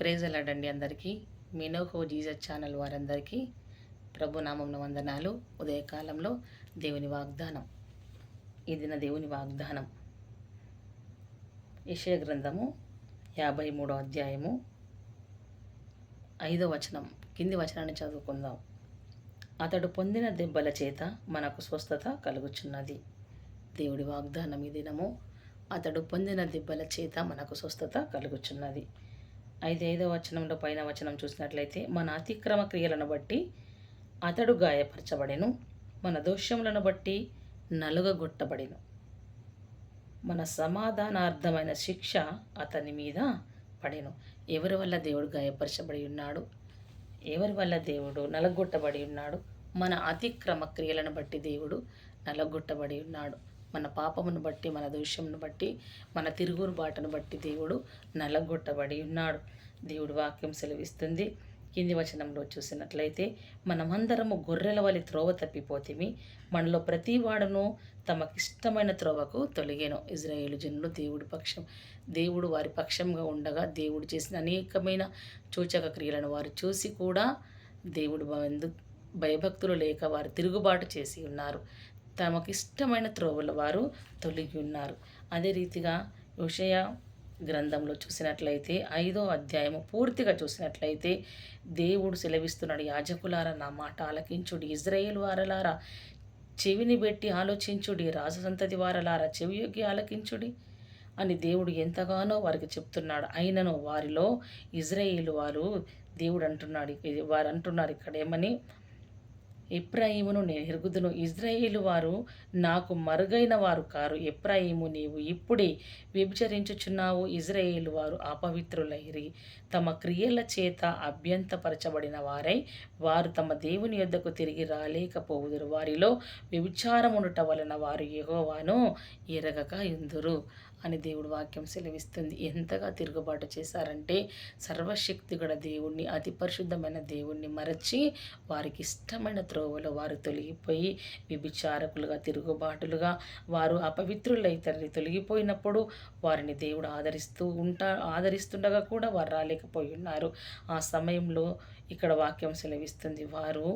Praise అలాడండి అందరికీ? మినోహో Jesus channel వారందరికీ ప్రభునామం వందనాలు. ఉదయకాలంలో దేవుని వాగ్దానం. ఇదిన దేవుని వాగ్దానం. యెషయా గ్రంథము యాభై మూడో అధ్యాయము ఐదో వచనం. కింది వచనాన్ని చదువుకుందాం. అతడు పొందిన దెబ్బల చేత మనకు స్వస్థత కలుగుచున్నది. దేవుడి వాగ్దానం ఈ దినము. అతడు పొందిన దెబ్బల చేత మనకు స్వస్థత కలుగుచున్నది. ఐదు వచనంలో పైన వచనం చూసినట్లయితే మన అతిక్రమ క్రియలను బట్టి అతడు గాయపరచబడెను. మన దోషములను బట్టి నలుగగొట్టబడెను. మన సమాధానార్థమైన శిక్ష అతని మీద పడెను. ఎవరి వల్ల దేవుడు గాయపరచబడి ఉన్నాడు? ఎవరి వల్ల దేవుడు నలగొట్టబడి ఉన్నాడు? మన అతిక్రమ క్రియలను బట్టి దేవుడు నలగొట్టబడి ఉన్నాడు. మన పాపమును బట్టి మన దోషమును బట్టి మన తిరుగురు బాటను బట్టి దేవుడు నలగొట్టబడి ఉన్నాడు. దేవుడు వాక్యం సెలవిస్తుంది. కింది వచనంలో చూసినట్లయితే మనమందరము గొర్రెల వలి త్రోవ తప్పిపోతిమి మనలో ప్రతి వాడును తమకిష్టమైన త్రోవకు తొలగేను. ఇజ్రాయేలు జనులు దేవుడి పక్షం. దేవుడు వారి పక్షంగా ఉండగా దేవుడు చేసిన అనేకమైన సూచక క్రియలను వారు చూసి కూడా దేవుడు ఎందు భయభక్తులు లేక వారు తిరుగుబాటు చేసి ఉన్నారు. తమకిష్టమైన త్రోవల వారు తొలగి ఉన్నారు అదే రీతిగా విషయ గ్రంథంలో చూసినట్లయితే ఐదో అధ్యాయము పూర్తిగా చూసినట్లయితే దేవుడు సెలవిస్తున్నాడు యాజకులారా నా మాట ఆలకించుడి ఇజ్రాయేల్ వారలారా చెవిని పెట్టి ఆలోచించుడి రాజసంతతి వారలారా చెవియోగి ఆలకించుడి అని దేవుడు ఎంతగానో వారికి చెప్తున్నాడు. అయినను వారిలో ఇజ్రాయేల్ వారు దేవుడు అంటున్నాడు వారు అంటున్నారు ఇక్కడ ఏమని ఎప్రాయిమును నేను ఎరుగుదును. ఇజ్రాయేలు వారు నాకు మరుగైన వారు కారు. ఎప్రాయిము నీవు ఇప్పుడే వ్యభిచరించుచున్నావు. ఇజ్రాయేలు వారు అపవిత్రులైరి. తమ క్రియల చేత అభ్యంతపరచబడిన వారై వారు తమ దేవుని యొద్దకు తిరిగి రాలేకపోవుదురు వారిలో వ్యభిచారమునుట వలన వారు యహోవాను ఎరగక ఎందురు అని దేవుడు వాక్యం సెలవిస్తుంది. ఎంతగా తిరుగుబాటు చేశారంటే సర్వశక్తిగల దేవుణ్ణి అతి పరిశుద్ధమైన దేవుణ్ణి మరచి వారికి ఇష్టమైన త్రోవలో వారు తొలగిపోయి విభిచారకులుగా తిరుగుబాటులుగా వారు అపవిత్రులైతారని తొలగిపోయినప్పుడు వారిని దేవుడు ఆదరిస్తూ ఉంటా ఆదరిస్తుండగా కూడా వారు రాలేకపోయి ఉన్నారు. ఆ సమయంలో ఇక్కడ వాక్యం సెలవిస్తుంది. వారు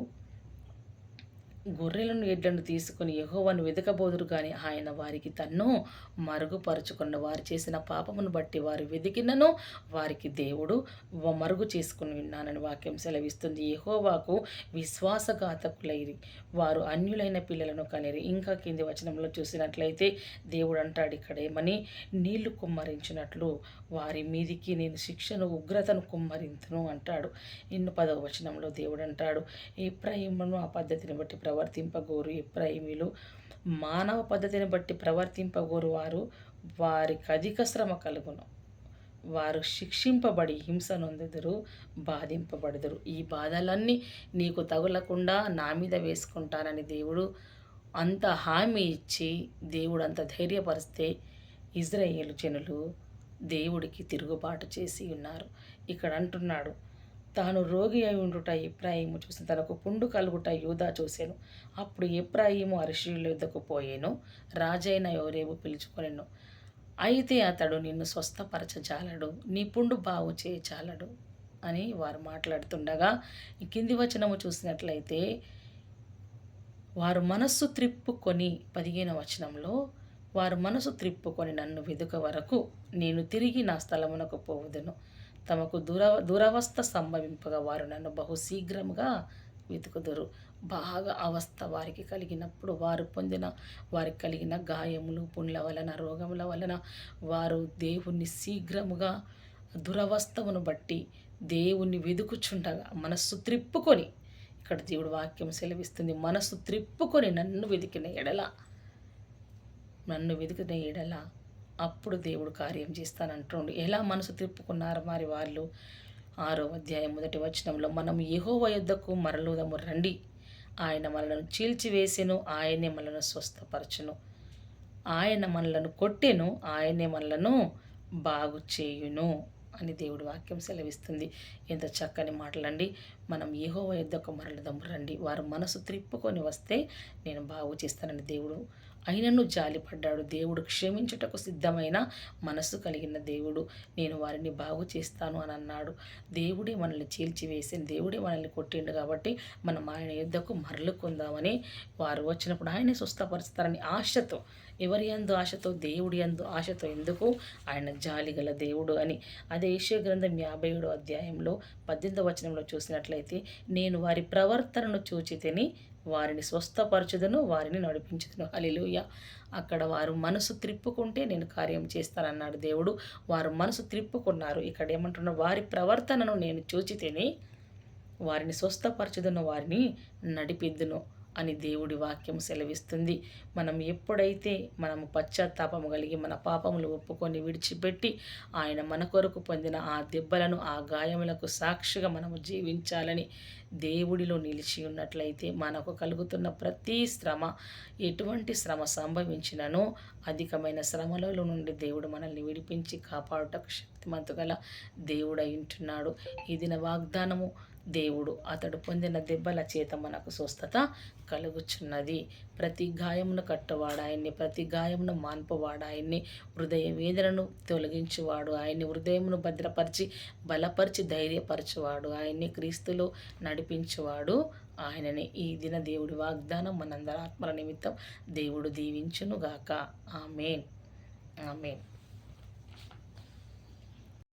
గొర్రెలను ఎడ్లను తీసుకుని యహోవను వెదకబోదురు కానీ ఆయన వారికి తన్ను మరుగుపరుచుకున్న వారు చేసిన పాపమును బట్టి వారు వెదికినను వారికి దేవుడు మరుగు చేసుకుని ఉన్నానని వాక్యం సెలవిస్తుంది. యహోవాకు విశ్వాసఘాతకులైరి వారు అన్యులైన పిల్లలను కనిరి. ఇంకా కింది వచనంలో చూసినట్లయితే దేవుడు అంటాడు ఇక్కడేమని? నీళ్ళు కుమ్మరించినట్లు వారి మీదికి నేను శిక్షను ఉగ్రతను కుమ్మరింతను అంటాడు. ఇన్ను పదవ వచనంలో దేవుడు అంటాడు. ఎప్రాయిమును ఆ పద్ధతిని బట్టి ప్రవర్తింపగోరు. ఎప్రాయిమీలు మానవ పద్ధతిని బట్టి ప్రవర్తింపగోరు. వారు వారికి అధిక శ్రమ కలుగును. వారు శిక్షింపబడి హింస నొందెదరు బాధింపబడదురు. ఈ బాధలన్నీ నీకు తగులకుండా నా మీద వేసుకుంటానని దేవుడు అంత హామీ ఇచ్చి దేవుడు అంత ధైర్యపరిస్తే ఇజ్రాయేల్ జనులు దేవుడికి తిరుగుబాటు చేసి ఉన్నారు. ఇక్కడ అంటున్నాడు తాను రోగి అయి ఉండుట ఎప్రాయిము చూసి తనకు పుండు కలుగుట యూదా చూశాను అప్పుడు ఎప్రాయిము అరిషుల యుద్ధకు పోయేను రాజైన ఎవరేవో పిలుచుకొనెను. అయితే అతడు నిన్ను స్వస్థపరచజాలడు నీ పుండు బాగు చేయచాలడు అని వారు మాట్లాడుతుండగా కింది వచనము చూసినట్లయితే వారు మనస్సు త్రిప్పుకొని పదిహేను వచనంలో వారు మనసు త్రిప్పుకొని నన్ను వెదుక వరకు నేను తిరిగి నా స్థలమునకు పోవుదును. తమకు దుర దురవస్థ సంభవింపగా వారు నన్ను బహుశీఘ్రముగా వెతుకుదురు. బాగా అవస్థ వారికి కలిగినప్పుడు వారు పొందిన వారికి కలిగిన గాయములు పుండ్ల వలన రోగముల వలన వారు దేవుణ్ణి శీఘ్రముగా దురవస్థమును బట్టి దేవుణ్ణి వెదుకుచుండగా మనస్సు త్రిప్పుకొని ఇక్కడ దేవుడు వాక్యం సెలవిస్తుంది మనస్సు త్రిప్పుకొని నన్ను వెతికిన ఎడల నన్ను వెతికిన ఎడల అప్పుడు దేవుడు కార్యం చేస్తానంటుండు. ఎలా మనసు తిప్పుకున్నారు మరి వాళ్ళు? ఆరో అధ్యాయం మొదటి వచనంలో మనం యెహోవా యుద్ధకు మరలుదము రండి. ఆయన మనలను చీల్చివేసెను ఆయనే మనలను స్వస్థపరచును. ఆయన మనలను కొట్టెను ఆయనే మనలను బాగు చేయును అని దేవుడు వాక్యం సెలవిస్తుంది. ఎంత చక్కని మాటలండి. మనం ఏహో యుద్ధకు మరలదం రండి. వారు మనసు త్రిప్పుకొని వస్తే నేను బాగు చేస్తానని దేవుడు అయినను జాలిపడ్డాడు. దేవుడు క్షమించుటకు సిద్ధమైన మనస్సు కలిగిన దేవుడు. నేను వారిని బాగు చేస్తాను అని అన్నాడు. దేవుడే మనల్ని చీల్చివేసింది దేవుడే మనల్ని కొట్టిండు కాబట్టి మనం ఆయన యుద్ధకు మరలుకుందామని వారు వచ్చినప్పుడు ఆయనే స్వస్థపరుస్తారని ఆశతో ఎవరి అందు ఆశతో దేవుడి అందు ఆశతో ఎందుకు ఆయన జాలిగల దేవుడు అని. అదే ఈశ్వ గ్రంథం యాభై ఏడో అధ్యాయంలో పద్దెనిమిదో వచనంలో చూసినట్లయితే నేను వారి ప్రవర్తనను చూచితేని వారిని స్వస్థపరచుదను వారిని నడిపించుదును. అలిలుయ అక్కడ వారు మనసు త్రిప్పుకుంటే నేను కార్యం చేస్తానన్నాడు దేవుడు. వారు మనసు త్రిప్పుకున్నారు. ఇక్కడ ఏమంటున్నారు వారి ప్రవర్తనను నేను చూచితేనే వారిని స్వస్థపరచుదును వారిని నడిపిద్దును. అని దేవుడి వాక్యం సెలవిస్తుంది. మనం ఎప్పుడైతే మనము పశ్చాత్తాపము కలిగి మన పాపములు ఒప్పుకొని విడిచిపెట్టి ఆయన మన కొరకు పొందిన ఆ దెబ్బలను ఆ గాయములకు సాక్షిగా మనము జీవించాలని దేవుడిలో నిలిచి ఉన్నట్లయితే మనకు కలుగుతున్న ప్రతి శ్రమ ఎటువంటి శ్రమ సంభవించిననో అధికమైన శ్రమలలో నుండి దేవుడు మనల్ని విడిపించి కాపాడుటకు శక్తిమంతుగల దేవుడై ఉంటున్నాడు. వాగ్దానము దేవుడు. అతడు పొందిన దెబ్బల చేత మనకు స్వస్థత కలుగుచున్నది. ప్రతి గాయమును కట్టవాడాయన్ని ప్రతి గాయమును మాన్పవాడాయన్ని హృదయ వేదనను తొలగించువాడు ఆయన్ని హృదయమును భద్రపరిచి బలపరిచి ధైర్యపరచువాడు ఆయన్ని క్రీస్తులో నడిపించువాడు ఆయనని. ఈ దిన దేవుడి వాగ్దానం మనందరి ఆత్మల నిమిత్తం దేవుడు దీవించునుగాక. ఆమెన్. ఆమెన్.